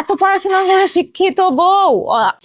এত পড়াশোনা করে শিক্ষিত বউ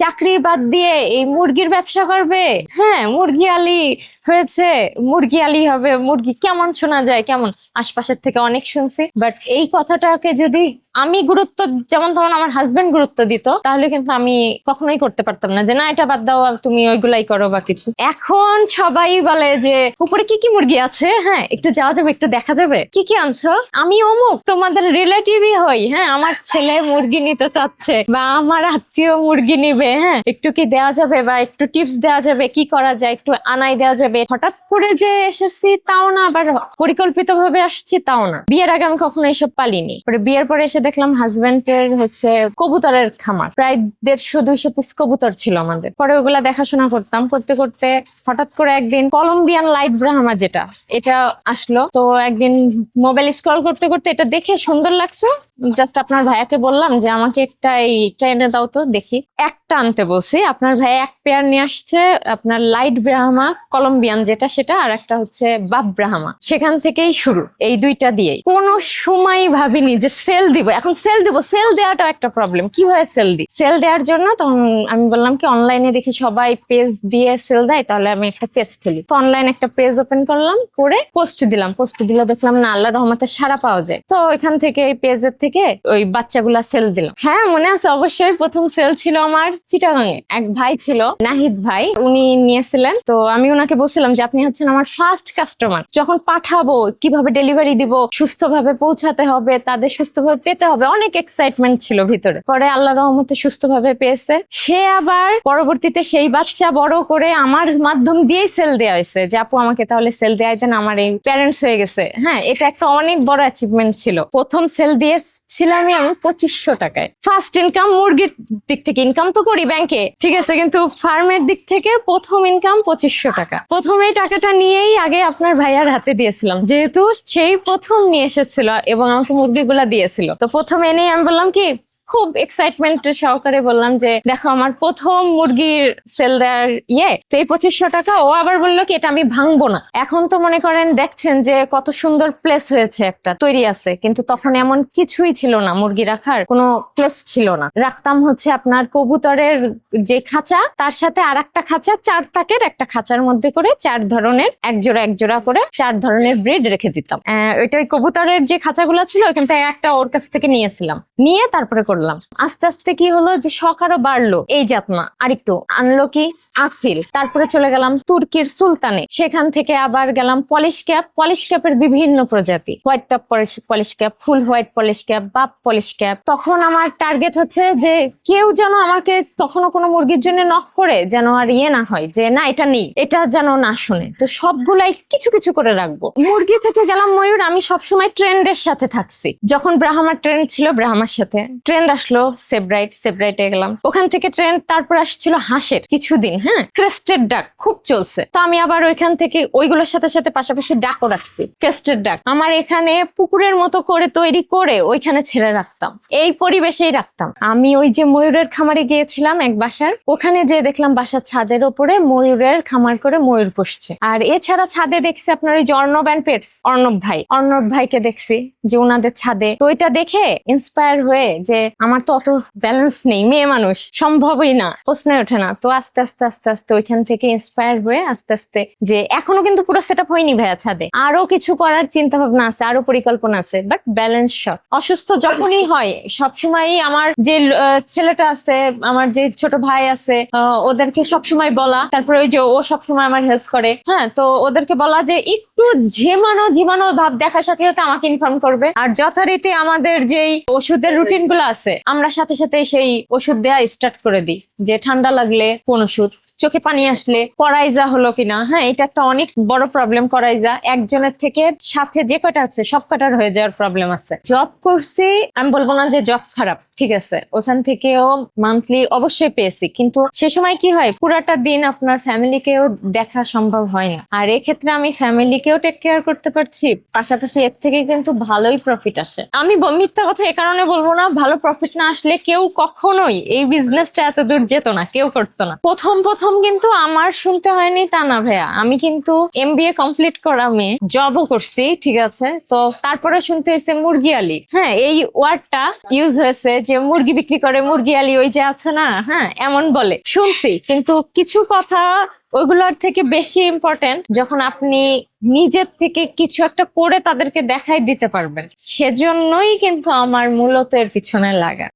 চাকরি বাদ দিয়ে এই মুরগির ব্যবসা করবে? হ্যাঁ মুরগি আলি হয়েছে, মুরগি আলি হবে, মুরগি কেমন শোনা যায়, কেমন? আশপাশের থেকে অনেক শুনছি বাট এই কথাটাকে যদি আমি গুরুত্ব, যেমন তখন আমার হাজবেন্ড গুরুত্ব দিত, তাহলে কিন্তু আমি কখনোই করতে পারতাম না যে, না, এটা বাদ দাও, তুমি ওইগুলাই করো বা কিছু। এখন সবাই বলে যে, উপরে কি কি মুরগি আছে? হ্যাঁ একটু যাওয়া যাবে, একটু দেখা যাবে। কি কি আনছো? আমি অমুক, তোমাদের রিলেটিভই হই। হ্যাঁ আমার ছেলে মুরগি নিতে চাচ্ছে বা আমার আত্মীয় মুরগি নিবে হ্যাঁ একটু কি দেওয়া যাবে বা একটু টিপস দেওয়া যাবে, কি করা যায়, একটু আনাই দেওয়া যাবে। হঠাৎ করে যে এসেছি, তাও না, আবার পরিকল্পিত ভাবে আসছি, তাও না। বিয়ের আগে আমি কখনো এইসব পালিনি। বিয়ের পরে এসে দেখলাম হাজবেন্ডের হচ্ছে কবুতরের খামার। প্রায় দেড়শো, দুইশো পিস কবুতর ছিল আমাদের। পরে ওগুলা দেখাশোনা করতাম। করতে করতে হঠাৎ করে একদিন কলম্বিয়ান লাইট ব্রাহ্মা যেটা, এটা আসলো। তো একদিন মোবাইল স্ক্রল করতে করতে এটা দেখে সুন্দর লাগছে। জাস্ট আপনার ভাইয়াকে বললাম যে, আমাকে একটা এই ট্রেনে দাও তো, দেখি। একটা আনতে বলছি, আপনার ভাই এক পেয়ার নিয়ে আসছে, আপনার লাইট ব্রাহ্মা কলম্বিয়ান যেটা, সেটা, আর একটা হচ্ছে বাপ ব্রাহ্মা সেখান থেকেই শুরু, এই দুইটা দিয়েই। কোনো সময় ভাবিনি যে সেল দিব এখন সেল দিব। সেল দেওয়াটাও একটা প্রবলেম কীভাবে সেল দিই সেল দেওয়ার জন্য তখন আমি বললাম কি অনলাইনে দেখি সবাই পেজ দিয়ে সেল দেয়, তাহলে আমি একটা পেজ খুলি। তো অনলাইন একটা পেজ ওপেন করলাম, করে পোস্ট দিলাম। পোস্ট দিলে দেখলাম, না আল্লাহ রহমতে সারা পাওয়া যায়। তো এখান থেকে এই পেজের থেকে ওই বাচ্চাগুলা সেল দিলাম। হ্যাঁ মনে আছে অবশ্যই প্রথম সেল ছিল আমার চিটাগাঙে এক ভাই ছিল, নাহিদ ভাই, উনি নিয়েছিলেন। তো আমি ওনাকে বলছিলাম যে, আপনি হচ্ছেন আমার ফার্স্ট কাস্টমার যখন পাঠাবো, কীভাবে ডেলিভারি দিব, সুস্থভাবে পৌঁছাতে হবে, তাদের সুস্থভাবে পেতে হবে। অনেক এক্সাইটমেন্ট ছিল ভিতরে। পরে আল্লাহ রহমতে সুস্থভাবে পেয়েছে। সে আবার পরবর্তীতে সেই বাচ্চা বড় করে আমার মাধ্যম দিয়েই সেল দেওয়া হয়েছে যে, আপু, আমাকে তাহলে সেল দেওয়া দেন আমার এই প্যারেন্টস হয়ে গেছে। হ্যাঁ এটা একটা অনেক বড় অ্যাচিভমেন্ট ছিল। প্রথম সেল দিয়েছিলাম আমি পঁচিশশো টাকায়। ফার্স্ট ইনকাম মুরগির দিক থেকে ইনকাম তো করি ব্যাংকে ঠিক আছে? কিন্তু ফার্মের দিক থেকে প্রথম ইনকাম পঁচিশশো টাকা। প্রথম এই টাকাটা নিয়েই আগে আপনার ভাইয়ার হাতে দিয়েছিলাম। যেহেতু সেই প্রথম নিয়ে এসেছিল এবং আমাকে মুরগিগুলা দিয়েছিল। তো প্রথম এনেই আমি বললাম কি খুব এক্সাইটমেন্ট সহকারে বললাম যে, দেখো, আমার প্রথম মুরগির সেল দেওয়ার ইয়ে তো এই পঁচিশশো টাকা। ও আবার বলল কি, এটা আমি ভাঙবো না। এখন তো মনে করেন দেখছেন যে, কত সুন্দর প্লেস হয়েছে একটা, তৈরি আছে। কিন্তু তখন এমন কিছুই ছিল না, মুরগি রাখার কোনো প্লেস ছিল না। রাখতাম হচ্ছে আপনার কবুতরের যে খাঁচা, তার সাথে আর একটা খাঁচা, চার তাকের একটা খাঁচার মধ্যে করে চার ধরনের এক জোড়া এক জোড়া করে চার ধরনের ব্রেড রেখে দিতাম। ওইটা ওই কবুতরের যে খাঁচাগুলো ছিল, ওইখান থেকে একটা ওর কাছ থেকে নিয়েছিলাম। নিয়ে তারপরে করলাম। আস্তে আস্তে কি হলো যে শখ আরও বাড়লো। এই জাতনা আরেকটু। আনলো কি? আছিল তারপরে চলে গেলাম তুর্কির সুলতানে। সেখান থেকে আবার গেলাম পলিশ ক্যাপ। পলিশ ক্যাপের বিভিন্ন প্রজাতি। White top polish cap, full white polish cap, বাপ পলিশ ক্যাপ। তখন আমার টার্গেট হচ্ছে যে কেউ যেন আমাকে কখনো কোনো মুরগির জন্য নক করে, যেন আর ইয়ে না হয়, যে না, এটা নেই, এটা যেন না শুনে। তো সবগুলাই কিছু কিছু করে রাখব। মুরগি থেকে গেলাম ময়ূর, আমি সবসময় ট্রেন্ডের সাথে থাকছি। যখন ব্রাহ্মার ট্রেন্ড ছিল ব্রাহ্মার সাথে। ট্রেন্ড আসলো সেব্রাইট সেব্রাইটে গেলাম। ওখান থেকে ট্রেন্ড তারপর আসছিল হাঁসের কিছুদিন হ্যাঁ? ক্রেস্টেড ডাক খুব চলছে। তো আমি আবার ওইখান থেকে ওইগুলোর সাথে সাথে পাশাপাশি ডাকও রাখছি ক্রেস্টেড ডাক আমার এখানে পুকুরের মতো করে তৈরি করে ওইখানে ছেড়ে রাখতাম। এই পরিবেশেই রাখতাম। আমি ওই যে ময়ূরের খামারে গিয়েছিলাম এক বাসার, ওখানে যে দেখলাম বাসার ছাদের ওপরে ময়ূরের খামার করে ময়ূর পুষছে। আর এছাড়া ছাদে দেখছি আপনার ওই যে অর্ণব অ্যান্ড পেটস অর্ণব ভাই। অর্ণব ভাইকে দেখছি যে ওনাদের ছাদে। তো ওইটা দেখে ইন্সপায়ার হয়ে যে আমার তো অত ব্যালেন্স নেই, মেয়ে মানুষ, সম্ভবই না, প্রশ্নই ওঠে না। তো আস্তে আস্তে আস্তে আস্তে ওইখান থেকে ইন্সপায়ার হয়ে আস্তে আস্তে যে এখনও কিন্তু পুরো সেট হয়নি ভাইয়া ছাদে। আরও কিছু করার চিন্তা ভাবনা আছে, আরও পরিকল্পনা আছে বাট ব্যালেন্স শর্ট অসুস্থ যখনই হয়, সবসময়ই আমার যে ছেলেটা আছে, আমার যে ছোট ভাই আছে ওদেরকে সবসময় বলা, তারপরে ওই যে ও সবসময় আমার হেল্প করে হ্যাঁ তো ওদেরকে বলা যে একটু ঝিমানো ঝিমানো ভাব, দেখার সাথে সাথে আমাকে ইনফর্ম করবে। আর যথারীতি আমাদের যেই ওষুধের রুটিনগুলো আছে আমরা সাথে সাথে সেই ওষুধ দেয়া স্টার্ট করে দিই যে ঠান্ডা লাগলে কোন ওষুধ? চোখে পানি আসলে করাইজা হলো কিনা? হ্যাঁ এটা একটা অনেক বড় প্রবলেম করাইজা। একজনের থেকে সাথে যে কয়টা আছে, সব কটার হয়ে যাওয়ার প্রবলেম আছে। জব করছি, আমি বলব না যে জব খারাপ, ঠিক আছে? ওখান থেকেও মান্থলি অবশ্যই পেয়েছি। কিন্তু সে সময় কি হয়, পুরাটা দিন আপনার ফ্যামিলিকেও দেখা সম্ভব হয় না। আর এক্ষেত্রে আমি ফ্যামিলিকেও টেক কেয়ার করতে পারছি, পাশাপাশি এর থেকে কিন্তু ভালোই প্রফিট আসে। আমি মিথ্যা কথা এ কারণে বলব না, ভালো প্রফিট না আসলে কেউ কখনোই এই বিজনেসটা এত দূর যেত না, কেউ করতো না। প্রথম প্রথম প্রথম কিন্তু আমার শুনতে হয়নি তা না ভাইয়া। আমি কিন্তু এমবিএ কমপ্লিট করা মেয়ে। জবও করছি, ঠিক আছে? তো তারপরে শুনতে হয়েছে মুরগি আলি। হ্যাঁ এই ওয়ার্ডটা ইউজ হয়েছে যে মুরগি বিক্রি করে, মুরগি আলি ওই যে আছে না? হ্যাঁ এমন বলে। শুনছি, কিন্তু কিছু কথা ওইগুলোর থেকে বেশি ইম্পর্টেন্ট যখন আপনি নিজের থেকে কিছু একটা করে তাদেরকে দেখাই দিতে পারবেন। সেজন্যই কিন্তু আমার মূলত এর পিছনে লাগা।